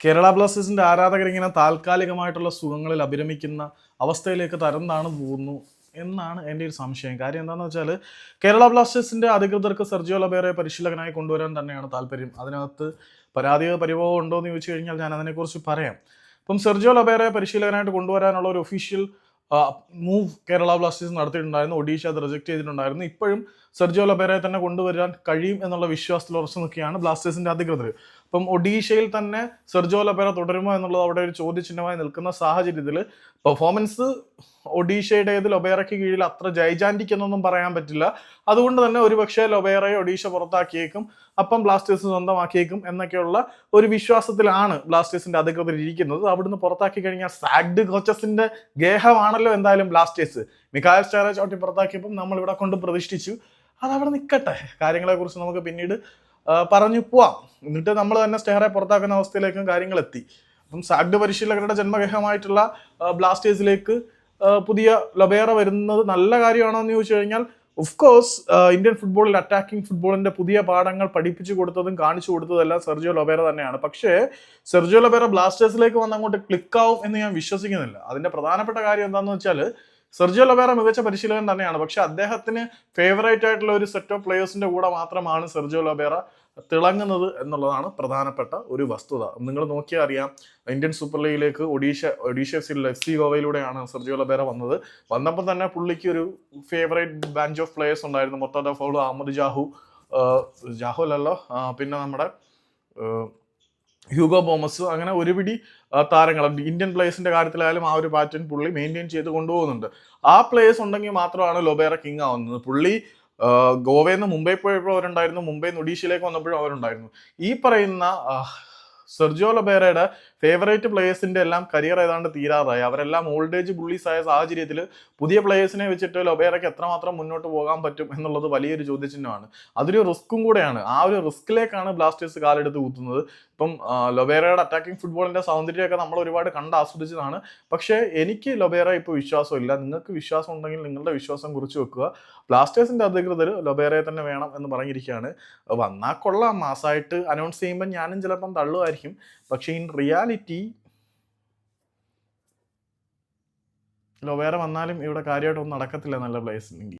കേരള ബ്ലാസ്റ്റേഴ്സിന്റെ ആരാധകർ ഇങ്ങനെ താൽക്കാലികമായിട്ടുള്ള സുഖങ്ങളിൽ അഭിരമിക്കുന്ന അവസ്ഥയിലേക്ക് തരം താണു പോകുന്നു എന്നാണ് എന്റെ ഒരു സംശയം. കാര്യം എന്താണെന്ന് വെച്ചാൽ കേരള ബ്ലാസ്റ്റേഴ്സിന്റെ അധികൃതർക്ക് സെർജിയോ ലബേറെ പരിശീലകനായി കൊണ്ടുവരാൻ തന്നെയാണ് താല്പര്യം. അതിനകത്ത് പരാതിയോ പരിഭവം ഉണ്ടോ എന്ന് ചോദിച്ചു കഴിഞ്ഞാൽ ഞാൻ അതിനെക്കുറിച്ച് പറയാം. അപ്പം സെർജിയോ ലബേറെ പരിശീലകനായിട്ട് കൊണ്ടുവരാനുള്ള ഒരു ഒഫീഷ്യൽ മൂവ് കേരള ബ്ലാസ്റ്റേഴ്സ് നടത്തിയിട്ടുണ്ടായിരുന്നു. ഒഡീഷ അത് റിജക്ട് ചെയ്തിട്ടുണ്ടായിരുന്നു. ഇപ്പോഴും സെർജിയോ ലബേറെ തന്നെ കൊണ്ടുവരാൻ കഴിയും എന്നുള്ള വിശ്വാസത്തിൽ ഉറച്ചു നിൽക്കുകയാണ് ബ്ലാസ്റ്റേഴ്സിന്റെ അധികൃതർ അപ്പം ഒഡീഷയിൽ തന്നെ സെർജോ ലബേറ തുടരുമോ എന്നുള്ളത് അവിടെ ഒരു ചോദ്യചിഹ്നമായി നിൽക്കുന്ന സാഹചര്യത്തിൽ പെർഫോമൻസ് ഒഡീഷയുടേത് ലൊബേറയ്ക്ക് കീഴിൽ അത്ര ജൈജാന്റിക് എന്നൊന്നും പറയാൻ പറ്റില്ല. അതുകൊണ്ട് തന്നെ ഒരുപക്ഷെ ലൊബേറയെ ഒഡീഷ പുറത്താക്കിയേക്കും അപ്പം ബ്ലാസ്റ്റേഴ്സ് സ്വന്തമാക്കിയേക്കും എന്നൊക്കെയുള്ള ഒരു വിശ്വാസത്തിലാണ് ബ്ലാസ്റ്റേഴ്സിന്റെ അധികൃതർ ഇരിക്കുന്നത്. അവിടുന്ന് പുറത്താക്കി കഴിഞ്ഞാൽ സാഗ്ഡ് കോച്ചസിന്റെ ഗേഹമാണല്ലോ എന്തായാലും ബ്ലാസ്റ്റേഴ്സ്. മിക്കായ സ്റ്റാറെ ചവിട്ടി പുറത്താക്കിയപ്പം നമ്മൾ ഇവിടെ കൊണ്ട് പ്രതിഷ്ഠിച്ചു. അത് അവിടെ നിൽക്കട്ടെ. കാര്യങ്ങളെക്കുറിച്ച് നമുക്ക് പിന്നീട് പറഞ്ഞു പോവാം. എന്നിട്ട് നമ്മൾ തന്നെ സ്റ്റെഹറെ പുറത്താക്കുന്ന അവസ്ഥയിലേക്കും കാര്യങ്ങൾ എത്തി. അപ്പം സാഗ്ഡ് പരിശീലകരുടെ ജന്മഗേഹമായിട്ടുള്ള ബ്ലാസ്റ്റേഴ്സിലേക്ക് പുതിയ ലൊബേറ വരുന്നത് നല്ല കാര്യമാണോ എന്ന് ചോദിച്ചു കഴിഞ്ഞാൽ ഓഫ് കോഴ്സ് ഇന്ത്യൻ ഫുട്ബോളിൽ അറ്റാക്കിംഗ് ഫുട്ബോളിന്റെ പുതിയ പാഠങ്ങൾ പഠിപ്പിച്ചു കൊടുത്തതും കാണിച്ചു കൊടുത്തതും എല്ലാം സെർജിയോ ലൊബേറ തന്നെയാണ്. പക്ഷേ സെർജിയോ ലൊബേറ ബ്ലാസ്റ്റേഴ്സിലേക്ക് വന്ന് അങ്ങോട്ട് ക്ലിക്കാവും എന്ന് ഞാൻ വിശ്വസിക്കുന്നില്ല. അതിന്റെ പ്രധാനപ്പെട്ട കാര്യം എന്താണെന്ന് വെച്ചാൽ സെർജിയോ ലൊബേറ മികച്ച പരിശീലകൻ തന്നെയാണ്. പക്ഷെ അദ്ദേഹത്തിന് ഫേവറേറ്റ് ആയിട്ടുള്ള ഒരു സെറ്റ് ഓഫ് പ്ലേയേഴ്സിന്റെ കൂടെ മാത്രമാണ് സെർജിയോ ലൊബേറ തിളങ്ങുന്നത് എന്നുള്ളതാണ് പ്രധാനപ്പെട്ട ഒരു വസ്തുത. നിങ്ങൾ നോക്കിയാൽ അറിയാം Indian super ലീഗിലേക്ക് Odisha Odisha F C F C ഗോവയിലൂടെയാണ് Sergio Lobera വന്നത്. വന്നപ്പോൾ തന്നെ പുള്ളിക്ക് ഒരു ഫേവറേറ്റ് ബാഞ്ച് ഓഫ് പ്ലേയേഴ്സ് ഉണ്ടായിരുന്നു. മൊത്തം ഫൗൾ അഹമ്മദ് ജാഹു ജാഹു അല്ലല്ലോ പിന്നെ നമ്മുടെ ഹ്യൂഗോ ബോമസ് അങ്ങനെ ഒരുപിടി താരങ്ങൾ ഇന്ത്യൻ പ്ലേയേഴ്സിന്റെ കാര്യത്തിലായാലും ആ ഒരു പാറ്റേൺ പുള്ളി മെയിന്റെയിൻ ചെയ്ത് കൊണ്ടുപോകുന്നുണ്ട്. ആ പ്ലേയേഴ്സ് ഉണ്ടെങ്കിൽ മാത്രമാണ് ലൊബേറ കിങ് ആവുന്നത്. പുള്ളി ഗോവയിൽ നിന്ന് മുംബൈ പോയപ്പോൾ അവരുണ്ടായിരുന്നു മുംബൈ നിന്ന് ഒഡീഷയിലേക്ക് വന്നപ്പോഴും അവരുണ്ടായിരുന്നു. ഈ പറയുന്ന സെർജിയോ ലൊബേറയുടെ ഫേവറേറ്റ് പ്ലേയേഴ്സിന്റെ എല്ലാം കരിയർ ഏതാണ്ട് തീരാറായി. അവരെല്ലാം ഓൾഡ് ഏജ് ബുള്ളീസ് ആയ സാഹചര്യത്തിൽ പുതിയ പ്ലേയേഴ്സിനെ വെച്ചിട്ട് ലൊബേറയ്ക്ക് എത്രമാത്രം മുന്നോട്ട് പോകാൻ പറ്റും എന്നുള്ളത് വലിയൊരു ചോദ്യചിഹ്നമാണ്. അതൊരു റിസ്ക്കും കൂടെയാണ്. ആ ഒരു റിസ്കിലേക്കാണ് ബ്ലാസ്റ്റേഴ്സ് കാലെടുത്ത് കൂത്തുന്നത് ഇപ്പം ലൊബേറയുടെ അറ്റാക്കിംഗ് ഫുട്ബോളിന്റെ സൗന്ദര്യമൊക്കെ നമ്മൾ ഒരുപാട് കണ്ട് ആസ്വദിച്ചതാണ്. പക്ഷേ എനിക്ക് ലൊബേറ ഇപ്പോൾ വിശ്വാസമില്ല. നിങ്ങൾക്ക് വിശ്വാസം ഉണ്ടെങ്കിൽ നിങ്ങളുടെ വിശ്വാസം കുറിച്ച് വെക്കുക. ബ്ലാസ്റ്റേഴ്സിന്റെ അധികൃതർ ലൊബേറയെ തന്നെ വേണം എന്ന് പറഞ്ഞിരിക്കുകയാണ്. വന്നാൽ കൊള്ളാം. മാസമായിട്ട് അനൗൺസ് ചെയ്യുമ്പോൾ ഞാനും ചിലപ്പം തള്ളുമായിരിക്കും. പക്ഷേ ഇൻ റിയാലിറ്റി ലൊബേറ വന്നാലും ഇവിടെ കാര്യമായിട്ടൊന്നും നടക്കത്തില്ല നല്ല പ്ലേസ്